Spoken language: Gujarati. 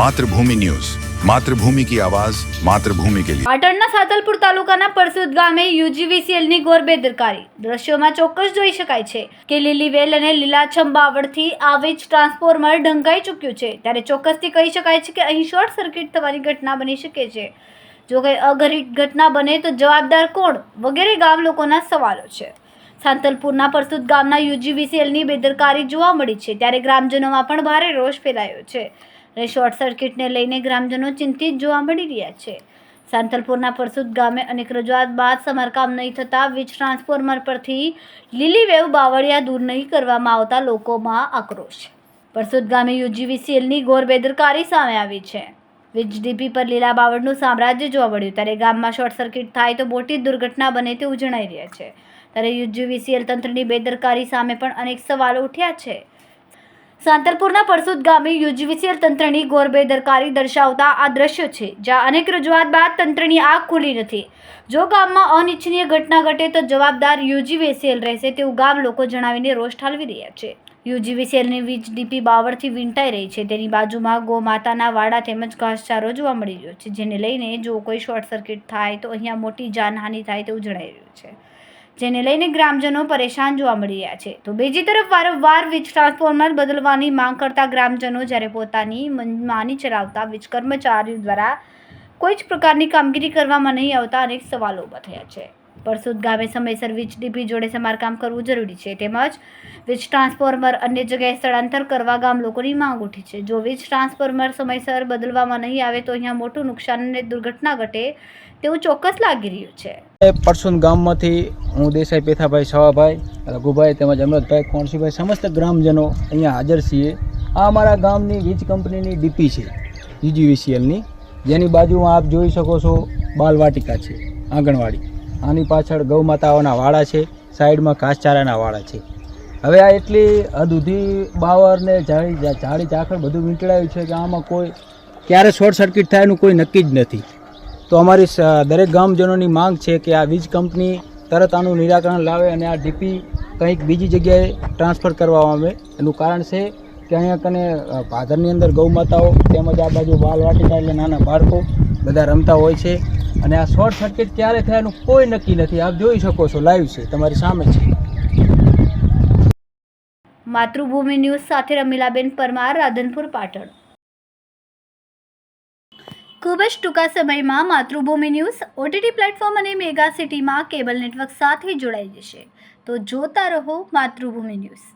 માતૃભૂમિ ન્યૂઝ. માતૃભૂમિ કી આવાજ, માતૃભૂમિ કે લિયે પાટણના સાતલપુર તાલુકાના પરસોદ ગામે યુજીવીસીએલની ઘોર બેદરકારી. દ્રશ્યોમાં ચોક્કસ જોઈ શકાય છે કે લીલી વેલ અને લીલાછમ બાવળથી આવી જ ટ્રાન્સફોર્મર ઢંકાઈ ચૂક્યું છે. ત્યારે ચોક્કસથી કહી શકાય છે કે અહીં શોર્ટ સર્કિટ થવાની ઘટના બની શકે છે. જો કંઈ અઘરી ઘટના બને તો જવાબદાર કોણ? વગેરે ગામ લોકોના સવાલો છે. સાંતલપુરના પરસુદ ગામના યુજીવીસીએલની બેદરકારી જોવા મળી છે. ત્યારે ગ્રામજનોમાં પણ ભારે રોષ ફેલાયો છે. અને શોર્ટ સર્કિટને લઈને ગ્રામજનો ચિંતિત જોવા મળી રહ્યા છે. સાંતલપુરના પરસુદ ગામે અનેક રજૂઆત બાદ સમારકામ નહીં થતાં વીજ ટ્રાન્સફોર્મર પરથી લીલી વેવ બાવળિયા દૂર નહીં કરવામાં આવતા લોકોમાં આક્રોશ. પરસુદ ગામે યુજીવીસીએલની ઘોર બેદરકારી સામે આવી છે. વીજ ડીપી પર લીલા બાવળનું સામ્રાજ્ય જોવા મળ્યું. ત્યારે ગામમાં શોર્ટ સર્કિટ થાય તો મોટી દુર્ઘટના બને તેવું જણાઈ રહ્યા છે. ત્યારે યુજીવીસીએલ તંત્રની બેદરકારી સામે પણ અનેક સવાલો ઉઠ્યા છે. સાંતલપુરના પરસુદ ગામે યુજીવીસીએલ તંત્રની ગોરબેદરકારી દર્શાવતા આ દ્રશ્ય છે, જ્યાં અનેક રજૂઆત બાદ તંત્રની આંખ ખુલી નથી. જો ગામમાં અનિચ્છનીય ઘટના ઘટે તો જવાબદાર યુજીવીસીએલ રહેશે તેવું ગામ લોકો જણાવીને રોષ ઠાલવી રહ્યા છે. યુજીવીસીએલની વીજ ડીપી બાવળથી વીંટાઈ રહી છે, તેની બાજુમાં ગો માતાના વાડા તેમજ ઘાસચારો જોવા મળી રહ્યો છે, જેને લઈને જો કોઈ શોર્ટ સર્કિટ થાય તો અહીંયા મોટી જાનહાનિ થાય તેવું જણાઈ રહ્યું છે. જેને લઈને ગ્રામજનો પરેશાન જોવા મળી રહ્યા છે. તો બીજી તરફ વારંવાર વીજ ટ્રાન્સફોર્મર બદલવાની માંગ કરતા ગ્રામજનો જ્યારે પોતાની મનમાની ચલાવતા વીજ કર્મચારીઓ દ્વારા કોઈ જ પ્રકારની કામગીરી કરવામાં નહીં આવતા અનેક સવાલો ઊભા થયા છે. પરસુદ ગામે સમયસર વીજ ડીપી જોડે સમારકામ કરવું જરૂરી છે. તેમજ વીજ ટ્રાન્સફોર્મર અન્ય જગ્યાએ સ્થળાંતર કરવા ગામ લોકોની માંગ ઉઠી છે. જો વીજ ટ્રાન્સફોર્મર સમયસર બદલવામાં નહીં આવે તો અહીંયા મોટું નુકસાન અને દુર્ઘટના ઘટે તેવું ચોક્કસ લાગી રહ્યું છે. પરસુદ ગામમાંથી હું દેસાઈ પેથાભાઈ સવાભાઈ, રઘુભાઈ તેમજ અમૃતભાઈ કોણસીભાઈ સમસ્ત ગ્રામજનો અહીંયા હાજર છીએ. આ અમારા ગામની વીજ કંપનીની ડીપી છે યુજીવીસીએલની જેની બાજુમાં આપ જોઈ શકો છો બાલવાટિકા છે, આંગણવાડી. આની પાછળ ગૌ માતાઓના વાળા છે, સાઈડમાં ઘાસચારાના વાળા છે. હવે આ એટલી દૂધી બાવરને જાળી જાળી ઝાખડ બધું વીંટળાયું છે કે આમાં કોઈ, ક્યારે શોર્ટ સર્કિટ થાય એનું કોઈ નક્કી જ નથી. તો અમારી દરેક ગામજનોની માંગ છે કે આ વીજ કંપની તરત આનું નિરાકરણ લાવે અને આ ડીપી કંઈક બીજી જગ્યાએ ટ્રાન્સફર કરવામાં આવે. એનું કારણ છે કે અહીંયા કને ભાદરની અંદર ગૌ માતાઓ તેમજ આ બાજુ બાલ બાલવાટિકા એટલે નાના બાળકો બધા રમતા હોય છે. અને આ શોર્ટ સર્કિટ ક્યારે થાય એનું કોઈ નક્કી નથી. આપ જોઈ શકો છો લાઈવ છે, તમારી સામે છે. માતૃભૂમિ ન્યૂઝ સાથે રમીલાબેન પરમાર, રાધનપુર, પાટણ. ખૂબ જ ટૂંકા સમયમાં માતૃભૂમિ ન્યૂઝ ઓટીટી પ્લેટફોર્મ અને મેગા સિટીમાં કેબલ નેટવર્ક સાથે જોડાઈ જશે. તો જોતા રહો માતૃભૂમિ ન્યૂઝ.